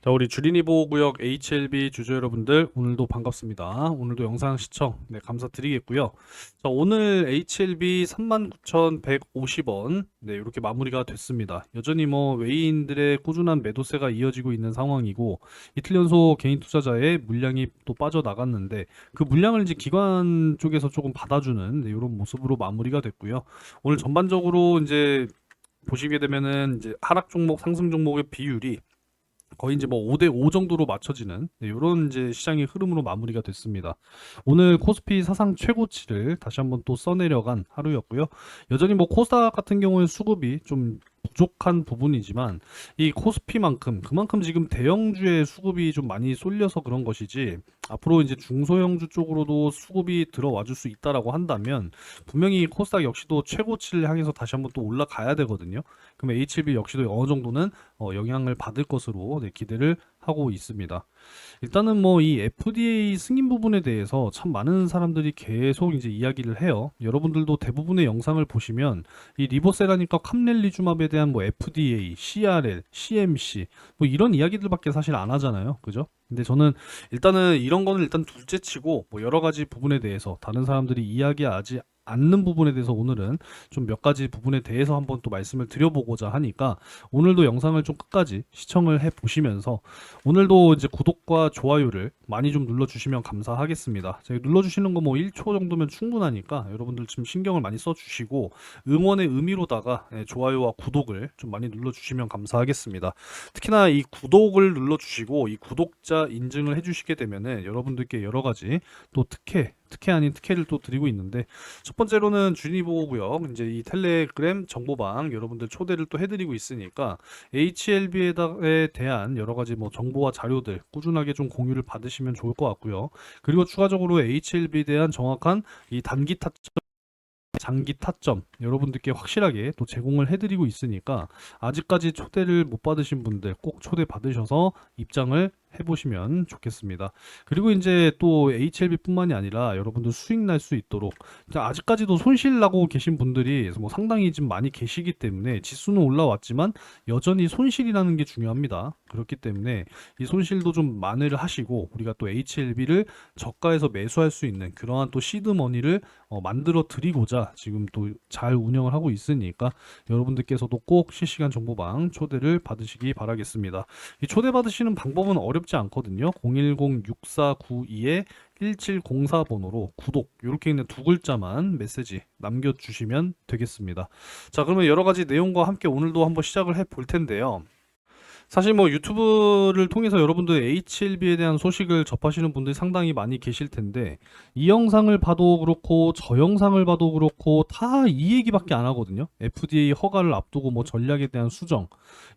자, 우리 주린이 보호구역 HLB 주주 여러분들, 오늘도 반갑습니다. 오늘도 영상 시청, 네, 감사드리겠고요. 자, 오늘 HLB 39,150원, 네, 이렇게 마무리가 됐습니다. 여전히 뭐, 외인들의 꾸준한 매도세가 이어지고 있는 상황이고, 이틀 연속 개인 투자자의 물량이 또 빠져나갔는데, 그 물량을 이제 기관 쪽에서 조금 받아주는, 네, 이런 모습으로 마무리가 됐고요. 오늘 전반적으로 이제, 보시게 되면은 이제 하락 종목, 상승 종목의 비율이 거의 이제 뭐 5대 5 정도로 맞춰지는 네, 이런 이제 시장의 흐름으로 마무리가 됐습니다. 오늘 코스피 사상 최고치를 다시 한번 또 써내려간 하루였고요. 여전히 뭐 코스닥 같은 경우에 수급이 좀 부족한 부분이지만 이 코스피만큼 그만큼 지금 대형주의 수급이 좀 많이 쏠려서 그런 것이지 앞으로 이제 중소형주 쪽으로도 수급이 들어와 줄 수 있다라고 한다면 분명히 코스닥 역시도 최고치를 향해서 다시 한번 또 올라가야 되거든요. 그러면 HLB 역시도 어느 정도는 어, 영향을 받을 것으로 네, 기대를 하고 있습니다. 일단은 뭐 이 FDA 승인 부분에 대해서 참 많은 사람들이 계속 이제 이야기를 해요. 여러분들도 대부분의 영상을 보시면 이 리보세라니까 캄렐리주맙에 대한 뭐 FDA, CRL, CMC 뭐 이런 이야기들밖에 사실 안 하잖아요. 그죠? 근데 저는 일단은 이런 거는 일단 둘째치고 뭐 여러 가지 부분에 대해서 다른 사람들이 이야기하지 않는 부분에 대해서 오늘은 좀 몇 가지 부분에 대해서 한번 또 말씀을 드려보고자 하니까 오늘도 영상을 좀 끝까지 시청을 해 보시면서 오늘도 이제 구독과 좋아요를 많이 좀 눌러주시면 감사하겠습니다. 눌러주시는 거 뭐 1초 정도면 충분하니까 여러분들 지금 신경을 많이 써주시고 응원의 의미로다가 예, 좋아요와 구독을 좀 많이 눌러주시면 감사하겠습니다. 특히나 이 구독을 눌러주시고 이 구독자 인증을 해주시게 되면은 여러분들께 여러 가지 또 특혜 특혜 아닌 특혜를 또 드리고 있는데 첫 번째로는 주니 보고요. 이제 이 텔레그램 정보방 여러분들 초대를 또 해드리고 있으니까 HLB에 대한 여러 가지 뭐 정보와 자료들 꾸준하게 좀 공유를 받으시 면 좋을 것 같고요. 그리고 추가적으로 HLB에 대한 정확한 이 단기 타점 장기 타점 여러분들께 확실하게 또 제공을 해드리고 있으니까 아직까지 초대를 못 받으신 분들 꼭 초대 받으셔서 입장을 해보시면 좋겠습니다. 그리고 이제 또 HLB뿐만이 아니라 여러분들 수익 날 수 있도록 자, 아직까지도 손실 나고 계신 분들이 뭐 상당히 지금 많이 계시기 때문에 지수는 올라왔지만 여전히 손실이라는 게 중요합니다. 그렇기 때문에 이 손실도 좀 만회를 하시고 우리가 또 HLB를 저가에서 매수할 수 있는 그러한 또 시드 머니를 어, 만들어 드리고자 지금 또 잘 운영을 하고 있으니까 여러분들께서도 꼭 실시간 정보방 초대를 받으시기 바라겠습니다. 이 초대 받으시는 방법은 어 렵지 않거든요. 010-6492에 1704 번호로 구독 이렇게 있는 두 글자만 메시지 남겨주시면 되겠습니다. 자 그러면 여러 가지 내용과 함께 오늘도 한번 시작을 해 볼 텐데요. 사실 뭐 유튜브를 통해서 여러분들 HLB에 대한 소식을 접하시는 분들이 상당히 많이 계실 텐데 이 영상을 봐도 그렇고 저 영상을 봐도 그렇고 다 이 얘기밖에 안 하거든요. FDA 허가를 앞두고 뭐 전략에 대한 수정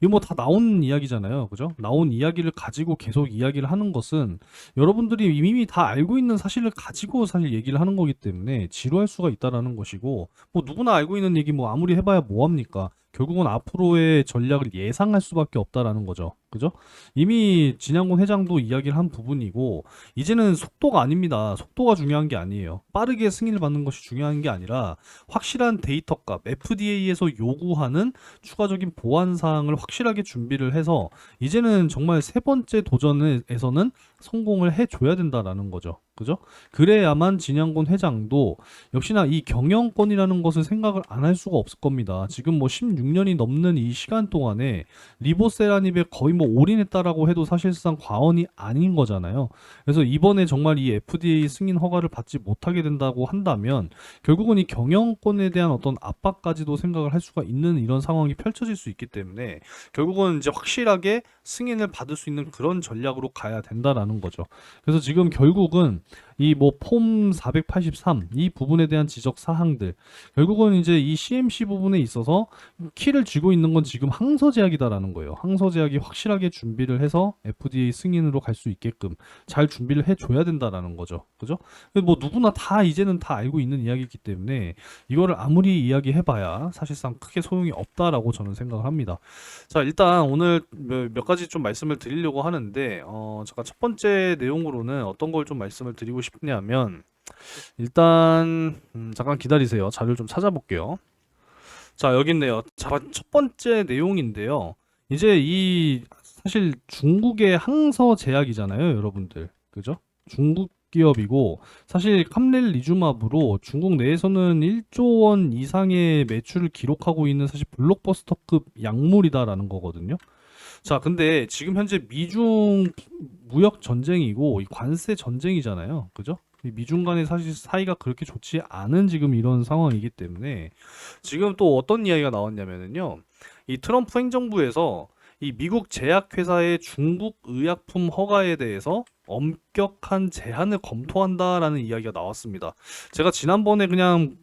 이거 뭐다 나온 이야기잖아요. 그죠? 나온 이야기를 가지고 계속 이야기를 하는 것은 여러분들이 이미 다 알고 있는 사실을 가지고 사실 얘기를 하는 거기 때문에 지루할 수가 있다라는 것이고 뭐 누구나 알고 있는 얘기 뭐 아무리 해봐야 뭐 합니까? 결국은 앞으로의 전략을 예상할 수밖에 없다라는 거죠. 그죠? 이미 진양곤 회장도 이야기를 한 부분이고 이제는 속도가 아닙니다. 속도가 중요한 게 아니에요. 빠르게 승인을 받는 것이 중요한 게 아니라 확실한 데이터 값 FDA에서 요구하는 추가적인 보안 사항을 확실하게 준비를 해서 이제는 정말 세 번째 도전에서는 성공을 해 줘야 된다라는 거죠. 그죠? 그래야만 진양곤 회장도 역시나 이 경영권이라는 것을 생각을 안 할 수가 없을 겁니다. 지금 뭐 16년이 넘는 이 시간 동안에 리보세라닙에 거의 뭐 올인했다라고 해도 사실상 과언이 아닌 거잖아요. 그래서 이번에 정말 이 FDA 승인 허가를 받지 못하게 된다고 한다면 결국은 이 경영권에 대한 어떤 압박까지도 생각을 할 수가 있는 이런 상황이 펼쳐질 수 있기 때문에 결국은 이제 확실하게 승인을 받을 수 있는 그런 전략으로 가야 된다라는 거죠. 그래서 지금 결국은 이 뭐 폼 483 이 부분에 대한 지적 사항들 결국은 이제 이 CMC 부분에 있어서 키를 쥐고 있는 건 지금 항서제약이다라는 거예요. 항서제약이 확실하게 준비를 해서 FDA 승인으로 갈 수 있게끔 잘 준비를 해줘야 된다라는 거죠. 그죠? 뭐 누구나 다 이제는 다 알고 있는 이야기이기 때문에 이거를 아무리 이야기해봐야 사실상 크게 소용이 없다라고 저는 생각을 합니다. 자 일단 오늘 몇, 몇 가지 좀 말씀을 드리려고 하는데 어 잠깐 첫 번째 내용으로는 어떤 걸 좀 말씀을 드리고 싶 냐면 일단 음, 잠깐 기다리세요. 자료를 좀 찾아볼게요. 자, 여기 있네요. 자, 첫 번째 내용인데요. 이제 이 사실 중국의 항서 제약이잖아요, 여러분들. 그죠? 중국 기업이고 사실 캄렐 리주마브로 중국 내에서는 1조 원 이상의 매출을 기록하고 있는 사실 블록버스터급 약물이다라는 거거든요. 자, 근데 지금 현재 미중 무역 전쟁이고 이 관세 전쟁이잖아요. 그죠? 이 미중 간의 사실 사이가 그렇게 좋지 않은 지금 이런 상황이기 때문에 지금 또 어떤 이야기가 나왔냐면은요. 이 트럼프 행정부에서 이 미국 제약회사의 중국 의약품 허가에 대해서 엄격한 제한을 검토한다라는 이야기가 나왔습니다. 제가 지난번에 그냥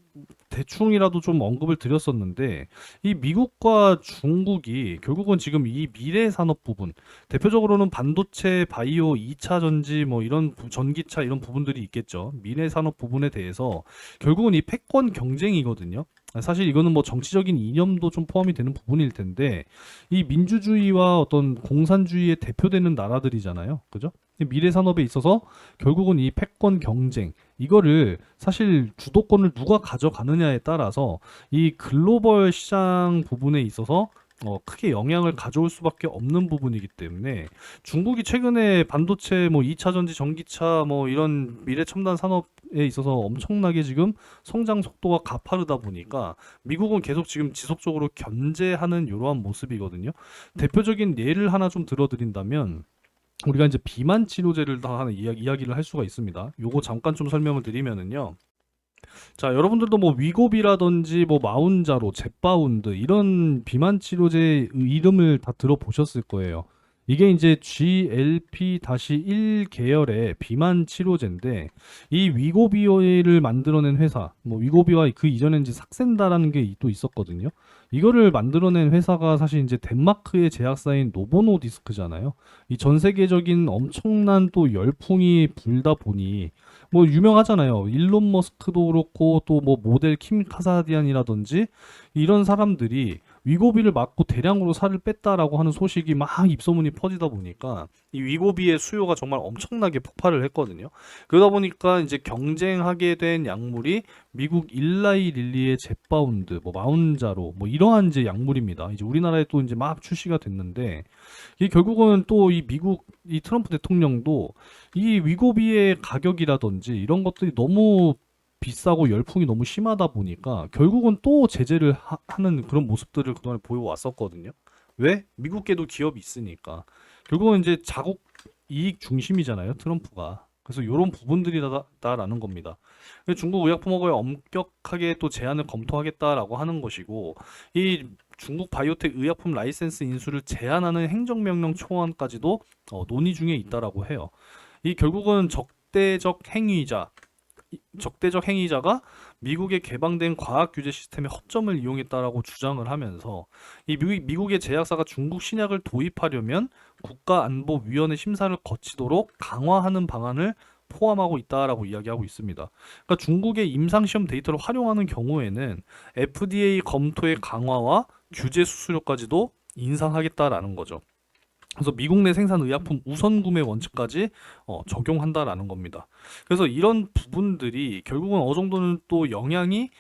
대충이라도 좀 언급을 드렸었는데 이 미국과 중국이 결국은 지금 이 미래 산업 부분 대표적으로는 반도체, 바이오, 2차 전지 뭐 이런 부- 전기차 이런 부분들이 있겠죠. 미래 산업 부분에 대해서 결국은 이 패권 경쟁이거든요. 사실 이거는 뭐 정치적인 이념도 좀 포함이 되는 부분일 텐데 이 민주주의와 어떤 공산주의에 대표되는 나라들이잖아요. 그죠? 이 미래 산업에 있어서 결국은 이 패권 경쟁 이거를 사실 주도권을 누가 가져가느냐에 따라서 이 글로벌 시장 부분에 있어서 어, 크게 영향을 가져올 수밖에 없는 부분이기 때문에 중국이 최근에 반도체 뭐 2차 전지 전기차 뭐 이런 미래 첨단 산업에 있어서 엄청나게 지금 성장 속도가 가파르다 보니까 미국은 계속 지금 지속적으로 견제하는 이러한 모습이거든요. 대표적인 예를 하나 좀 들어드린다면 우리가 이제 비만 치료제를 다 하는 이야, 이야기를 할 수가 있습니다. 요거 잠깐 좀 설명을 드리면은요. 자, 여러분들도 뭐 위고비라든지 뭐 마운자로, 젯바운드 이런 비만 치료제 이름을 다 들어보셨을 거예요. 이게 이제 GLP-1 계열의 비만 치료제인데 이 위고비를 만들어낸 회사, 뭐 위고비와 그 이전에 이제 삭센다라는 게 또 있었거든요. 이거를 만들어낸 회사가 사실 이제 덴마크의 제약사인 노보노 디스크잖아요. 이 전 세계적인 엄청난 또 열풍이 불다 보니 뭐 유명하잖아요. 일론 머스크도 그렇고 또 뭐 모델 킴 카사디안이라든지 이런 사람들이 위고비를 맞고 대량으로 살을 뺐다라고 하는 소식이 막 입소문이 퍼지다 보니까 이 위고비의 수요가 정말 엄청나게 폭발을 했거든요. 그러다 보니까 이제 경쟁하게 된 약물이 미국 일라이 릴리의 젯바운드, 뭐 마운자로 뭐 이러한 이제 약물입니다. 이제 우리나라에 또 이제 막 출시가 됐는데 이게 결국은 또 이 미국 이 트럼프 대통령도 이 위고비의 가격이라든지 이런 것들이 너무 비싸고 열풍이 너무 심하다 보니까 결국은 또 제재를 하, 는 그런 모습들을 그동안에 보여왔었거든요. 왜? 미국계도 기업이 있으니까. 결국은 이제 자국 이익 중심이잖아요, 트럼프가. 그래서 이런 부분들이다라는 겁니다. 중국 의약품 허가에 엄격하게 또 제한을 검토하겠다라고 하는 것이고, 이 중국 바이오텍 의약품 라이센스 인수를 제한하는 행정명령 초안까지도 어, 논의 중에 있다라고 해요. 이 결국은 적대적 행위자, 이- 적대적 행위자가 미국의 개방된 과학 규제 시스템의 허점을 이용했다라고 주장을 하면서 이 미국, 미국 의 제약사가 중국 신약을 도입하려면 국가안보위원회 심사를 거치도록 강화하는 방안을 포함하고 있다라고 이야기하고 있습니다. 그러니까 중국의 임상시험 데이터를 활용하는 경우에는 FDA 검토의 강화와 규제 수수료까지도 인상하겠다라는 거죠. 그래서 미국 내 생산 의약품 우선 구매 원칙까지 어, 적용한다라는 겁니다. 그래서 이런 부분들이 결국은 어느 정도는 또 영향이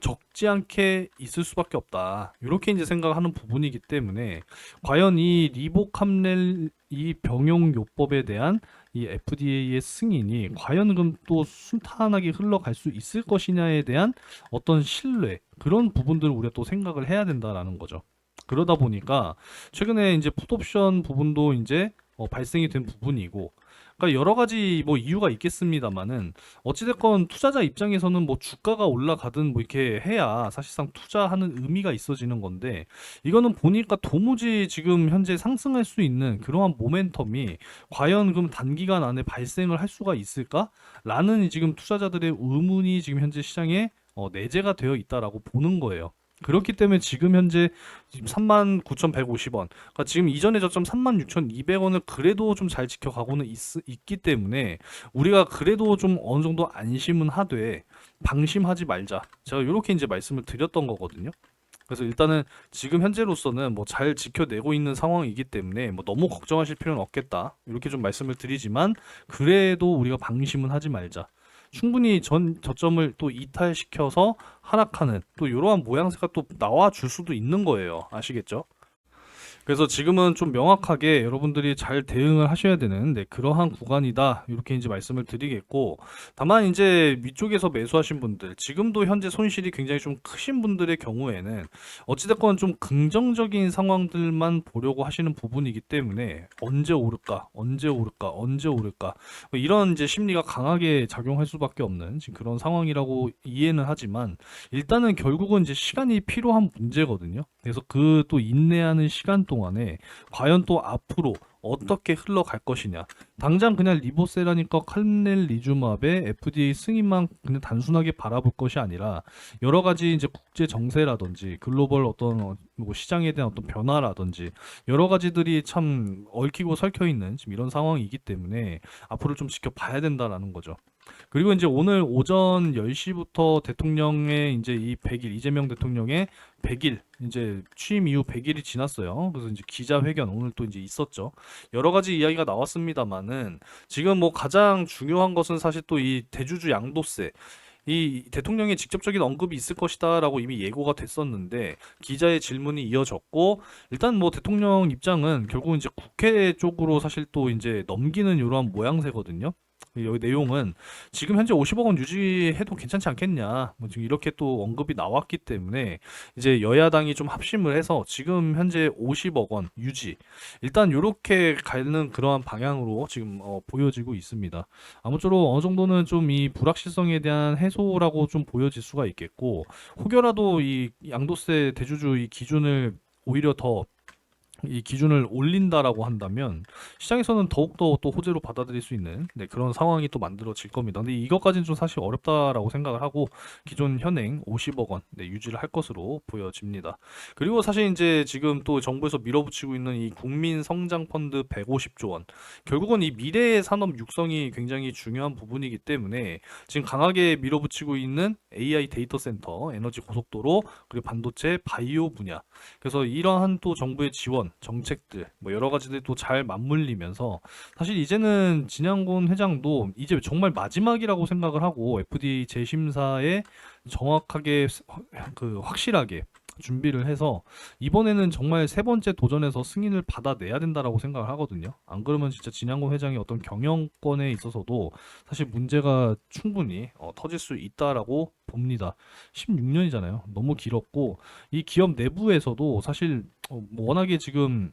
적지 않게 있을 수밖에 없다. 이렇게 이제 생각하는 부분이기 때문에 과연 이 리보캄렐 이 병용 요법에 대한 이 FDA의 승인이 과연 그럼 또 순탄하게 흘러갈 수 있을 것이냐에 대한 어떤 신뢰 그런 부분들을 우리가 또 생각을 해야 된다라는 거죠. 그러다 보니까 최근에 이제 풋옵션 부분도 이제 어, 발생이 된 부분이고, 그러니까 여러 가지 뭐 이유가 있겠습니다만은 어찌됐건 투자자 입장에서는 뭐 주가가 올라가든 뭐 이렇게 해야 사실상 투자하는 의미가 있어지는 건데 이거는 보니까 도무지 지금 현재 상승할 수 있는 그러한 모멘텀이 과연 그럼 단기간 안에 발생을 할 수가 있을까?라는 지금 투자자들의 의문이 지금 현재 시장에 어, 내재가 되어 있다라고 보는 거예요. 그렇기 때문에 지금 현재 지금 39,150원. 그러니까 지금 이전의 저점 36,200원을 그래도 좀 잘 지켜가고는 있, 있기 때문에 우리가 그래도 좀 어느 정도 안심은 하되 방심하지 말자. 제가 이렇게 이제 말씀을 드렸던 거거든요. 그래서 일단은 지금 현재로서는 뭐 잘 지켜내고 있는 상황이기 때문에 뭐 너무 걱정하실 필요는 없겠다. 이렇게 좀 말씀을 드리지만 그래도 우리가 방심은 하지 말자. 충분히 전 저점을 또 이탈시켜서 하락하는 또 이러한 모양새가 또 나와 줄 수도 있는 거예요. 아시겠죠? 그래서 지금은 좀 명확하게 여러분들이 잘 대응을 하셔야 되는 네, 그러한 구간이다. 이렇게 이제 말씀을 드리겠고, 다만 이제 위쪽에서 매수하신 분들, 지금도 현재 손실이 굉장히 좀 크신 분들의 경우에는 어찌됐건 좀 긍정적인 상황들만 보려고 하시는 부분이기 때문에 언제 오를까, 언제 오를까, 언제 오를까 뭐 이런 이제 심리가 강하게 작용할 수밖에 없는 지금 그런 상황이라고 이해는 하지만 일단은 결국은 이제 시간이 필요한 문제거든요. 그래서 그 또 인내하는 시간 동 안에 과연 또 앞으로 어떻게 흘러갈 것이냐. 당장 그냥 리보세라니까 칼넬 리주맙의 FDA 승인만 그냥 단순하게 바라볼 것이 아니라 여러 가지 이제 국제 정세라든지 글로벌 어떤 어, 뭐 시장에 대한 어떤 변화라든지 여러 가지들이 참 얽히고 설켜 있는 지금 이런 상황이기 때문에 앞으로 좀 지켜봐야 된다라는 거죠. 그리고 이제 오늘 오전 10시부터 대통령의 이제 이 100일 이재명 대통령의 100일 이제 취임 이후 100일이 지났어요. 그래서 이제 기자회견 오늘 또 이제 있었죠. 여러 가지 이야기가 나왔습니다만은 지금 뭐 가장 중요한 것은 사실 또 이 대주주 양도세 이 대통령의 직접적인 언급이 있을 것이다라고 이미 예고가 됐었는데 기자의 질문이 이어졌고 일단 뭐 대통령 입장은 결국은 이제 국회 쪽으로 사실 또 이제 넘기는 이러한 모양새거든요. 여기 내용은 지금 현재 50억 원 유지해도 괜찮지 않겠냐. 뭐 지금 이렇게 또 언급이 나왔기 때문에 이제 여야당이 좀 합심을 해서 지금 현재 50억 원 유지. 일단 이렇게 가는 그러한 방향으로 지금 어, 보여지고 있습니다. 아무쪼록 어느 정도는 좀 이 불확실성에 대한 해소라고 좀 보여질 수가 있겠고 혹여라도 이 양도세 대주주 이 기준을 오히려 더 이 기준을 올린다라고 한다면 시장에서는 더욱더 또 호재로 받아들일 수 있는 네, 그런 상황이 또 만들어질 겁니다. 근데 이것까지는 좀 사실 어렵다라고 생각을 하고 기존 현행 50억 원 네, 유지를 할 것으로 보여집니다. 그리고 사실 이제 지금 또 정부에서 밀어붙이고 있는 이 국민 성장 펀드 150조 원 결국은 이 미래의 산업 육성이 굉장히 중요한 부분이기 때문에 지금 강하게 밀어붙이고 있는 AI 데이터 센터, 에너지 고속도로, 그리고 반도체, 바이오 분야. 그래서 이러한 또 정부의 지원, 정책들, 뭐 여러 가지들이 또 잘 맞물리면서 사실 이제는 진양곤 회장도 이제 정말 마지막이라고 생각을 하고 FDA 재심사에 정확하게 그 확실하게 준비를 해서 이번에는 정말 세 번째 도전에서 승인을 받아내야 된다라고 생각을 하거든요. 안 그러면 진짜 진양곤 회장의 어떤 경영권에 있어서도 사실 문제가 충분히 어, 터질 수 있다라고 봅니다. 16년이잖아요. 너무 길었고 이 기업 내부에서도 사실 어, 뭐 워낙에 지금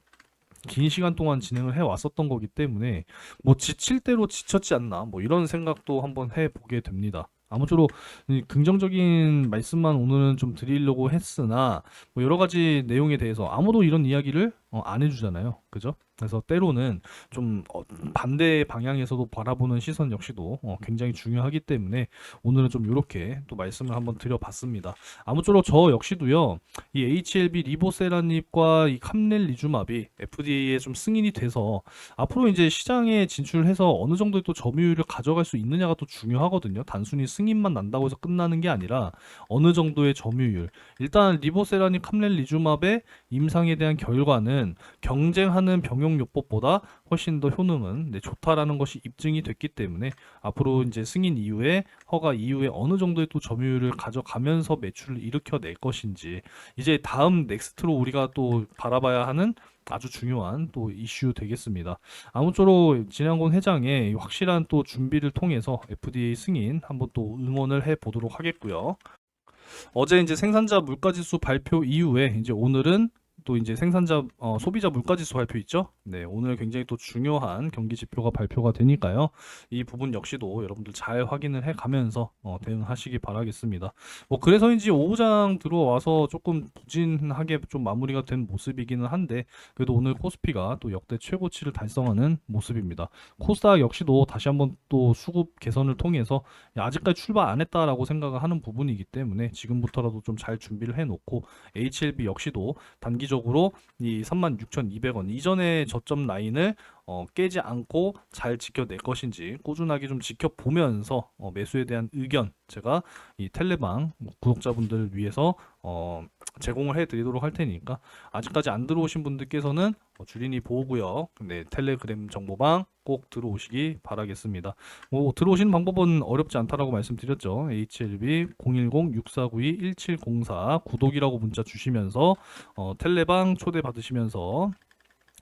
긴 시간 동안 진행을 해 왔었던 거기 때문에 뭐 지칠 대로 지쳤지 않나 뭐 이런 생각도 한번 해 보게 됩니다. 아무쪼록 이 긍정적인 말씀만 오늘은 좀 드리려고 했으나 뭐 여러 가지 내용에 대해서 아무도 이런 이야기를 어, 안 해주잖아요. 그죠? 그래서 때로는 좀 어, 반대 방향에서도 바라보는 시선 역시도 어, 굉장히 중요하기 때문에 오늘은 좀 이렇게 또 말씀을 한번 드려봤습니다. 아무쪼록 저 역시도요, 이 HLB 리보세라닙과 이 캄넬리주마비 FDA에 좀 승인이 돼서 앞으로 이제 시장에 진출해서 어느 정도의 또 점유율을 가져갈 수 있느냐가 또 중요하거든요. 단순히 승인만 난다고 해서 끝나는 게 아니라 어느 정도의 점유율. 일단 리보세라닙 캄넬리주마의 임상에 대한 결과는 경쟁하는 병용 요법보다 훨씬 더 효능은 네, 좋다라는 것이 입증이 됐기 때문에 앞으로 이제 승인 이후에 허가 이후에 어느 정도의 또 점유율을 가져가면서 매출을 일으켜낼 것인지 이제 다음 넥스트로 우리가 또 바라봐야 하는 아주 중요한 또 이슈 되겠습니다. 아무쪼록 진양곤 회장의 확실한 또 준비를 통해서 FDA 승인 한번 또 응원을 해 보도록 하겠고요. 어제 이제 생산자 물가지수 발표 이후에 이제 오늘은 또 이제 생산자 어, 소비자 물가지수 발표 있죠? 네, 오늘 굉장히 또 중요한 경기 지표가 발표가 되니까요. 이 부분 역시도 여러분들 잘 확인을 해 가면서 어, 대응하시기 바라겠습니다. 뭐 그래서인지 오후장 들어와서 조금 부진하게 좀 마무리가 된 모습이기는 한데 그래도 오늘 코스피가 또 역대 최고치를 달성하는 모습입니다. 코스닥 역시도 다시 한번 또 수급 개선을 통해서 야, 아직까지 출발 안 했다라고 생각을 하는 부분이기 때문에 지금부터라도 좀 잘 준비를 해 놓고 HLB 역시도 단기적 으로 이 36,200원. 이전의 저점 라인을 어, 깨지 않고 잘 지켜낼 것인지 꾸준하게 좀 지켜보면서 어, 매수에 대한 의견 제가 이 텔레방 구독자분들을 위해서 어, 제공을 해드리도록 할 테니까 아직까지 안 들어오신 분들께서는 어, 주린이 보호구역 네, 텔레그램 정보방 꼭 들어오시기 바라겠습니다. 뭐 들어오시는 방법은 어렵지 않다라고 말씀드렸죠. HLB 010-6492-1704 구독이라고 문자 주시면서 어, 텔레방 초대 받으시면서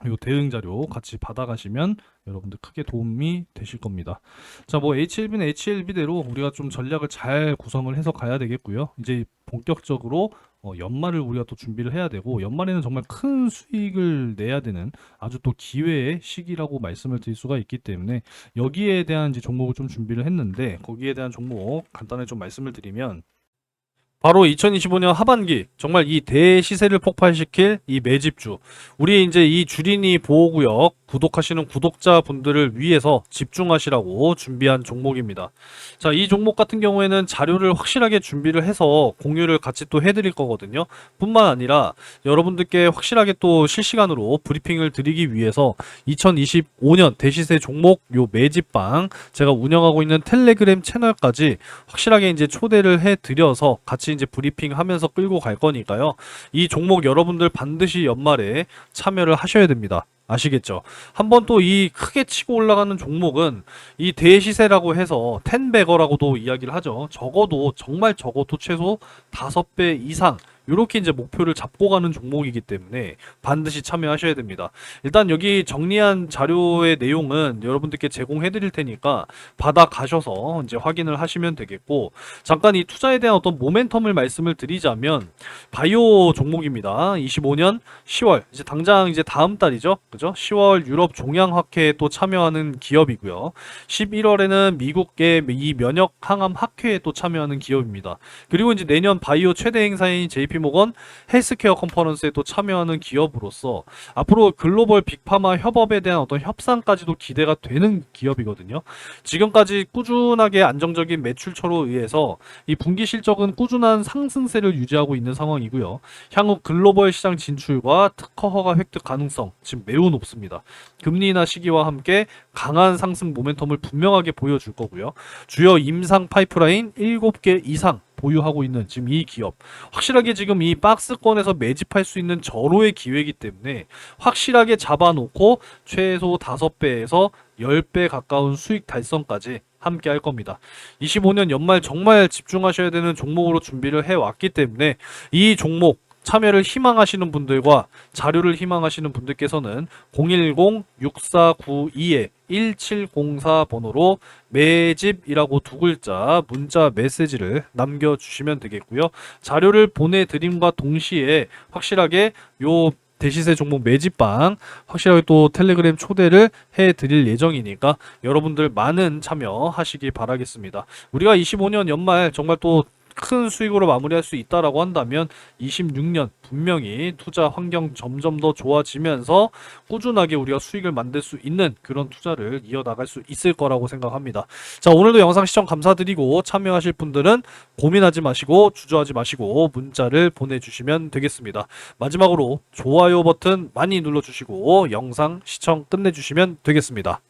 요 대응 자료 같이 받아가시면 여러분들 크게 도움이 되실 겁니다. 자, 뭐 HLB는 HLB대로 우리가 좀 전략을 잘 구성을 해서 가야 되겠고요. 이제 본격적으로 어, 연말을 우리가 또 준비를 해야 되고 연말에는 정말 큰 수익을 내야 되는 아주 또 기회의 시기라고 말씀을 드릴 수가 있기 때문에 여기에 대한 이제 종목을 좀 준비를 했는데 거기에 대한 종목 간단히 좀 말씀을 드리면 바로 2025년 하반기 정말 이 대시세를 폭발시킬 이 매집주 우리 이제 이 주린이 보호구역 구독하시는 구독자분들을 위해서 집중하시라고 준비한 종목입니다. 자, 이 종목 같은 경우에는 자료를 확실하게 준비를 해서 공유를 같이 또 해드릴 거거든요. 뿐만 아니라 여러분들께 확실하게 또 실시간으로 브리핑을 드리기 위해서 2025년 대시세 종목 요 매집방 제가 운영하고 있는 텔레그램 채널까지 확실하게 이제 초대를 해 드려서 같이 이제 브리핑 하면서 끌고 갈 거니까요. 이 종목 여러분들 반드시 연말에 참여를 하셔야 됩니다. 아시겠죠? 한번 또 이 크게 치고 올라가는 종목은 이 대시세라고 해서 텐베거라고도 이야기를 하죠. 적어도 정말 적어도 최소 5배 이상 이렇게 이제 목표를 잡고 가는 종목이기 때문에 반드시 참여하셔야 됩니다. 일단 여기 정리한 자료의 내용은 여러분들께 제공해 드릴 테니까 받아 가셔서 이제 확인을 하시면 되겠고 잠깐 이 투자에 대한 어떤 모멘텀을 말씀을 드리자면 바이오 종목입니다. 25년 10월 이제 당장 이제 다음 달이죠. 그죠? 10월 유럽 종양학회에 또 참여하는 기업이고요. 11월에는 미국의 이 면역 항암 학회에 또 참여하는 기업입니다. 그리고 이제 내년 바이오 최대 행사인 JP모건 헬스케어 컨퍼런스에 또 참여하는 기업으로서 앞으로 글로벌 빅파마 협업에 대한 어떤 협상까지도 기대가 되는 기업이거든요. 지금까지 꾸준하게 안정적인 매출처로 의해서 이 분기 실적은 꾸준한 상승세를 유지하고 있는 상황이고요. 향후 글로벌 시장 진출과 특허 허가 획득 가능성 지금 매우 높습니다. 금리 인하 시기와 함께 강한 상승 모멘텀을 분명하게 보여줄 거고요. 주요 임상 파이프라인 7개 이상 보유하고 있는 지금 이 기업 확실하게 지금 이 박스권에서 매집할 수 있는 절호의 기회이기 때문에 확실하게 잡아놓고 최소 5배에서 10배 가까운 수익 달성까지 함께 할 겁니다. 25년 연말 정말 집중하셔야 되는 종목으로 준비를 해왔기 때문에 이 종목 참여를 희망하시는 분들과 자료를 희망하시는 분들께서는 010-6492-1704 번호로 매집이라고 두 글자 문자 메시지를 남겨주시면 되겠고요. 자료를 보내드림과 동시에 확실하게 요 대시세 종목 매집방 확실하게 또 텔레그램 초대를 해 드릴 예정이니까 여러분들 많은 참여하시기 바라겠습니다. 우리가 25년 연말 정말 또 큰 수익으로 마무리할 수 있다라고 한다면 26년 분명히 투자 환경 점점 더 좋아지면서 꾸준하게 우리가 수익을 만들 수 있는 그런 투자를 이어나갈 수 있을 거라고 생각합니다. 자, 오늘도 영상 시청 감사드리고 참여하실 분들은 고민하지 마시고 주저하지 마시고 문자를 보내주시면 되겠습니다. 마지막으로 좋아요 버튼 많이 눌러주시고 영상 시청 끝내주시면 되겠습니다.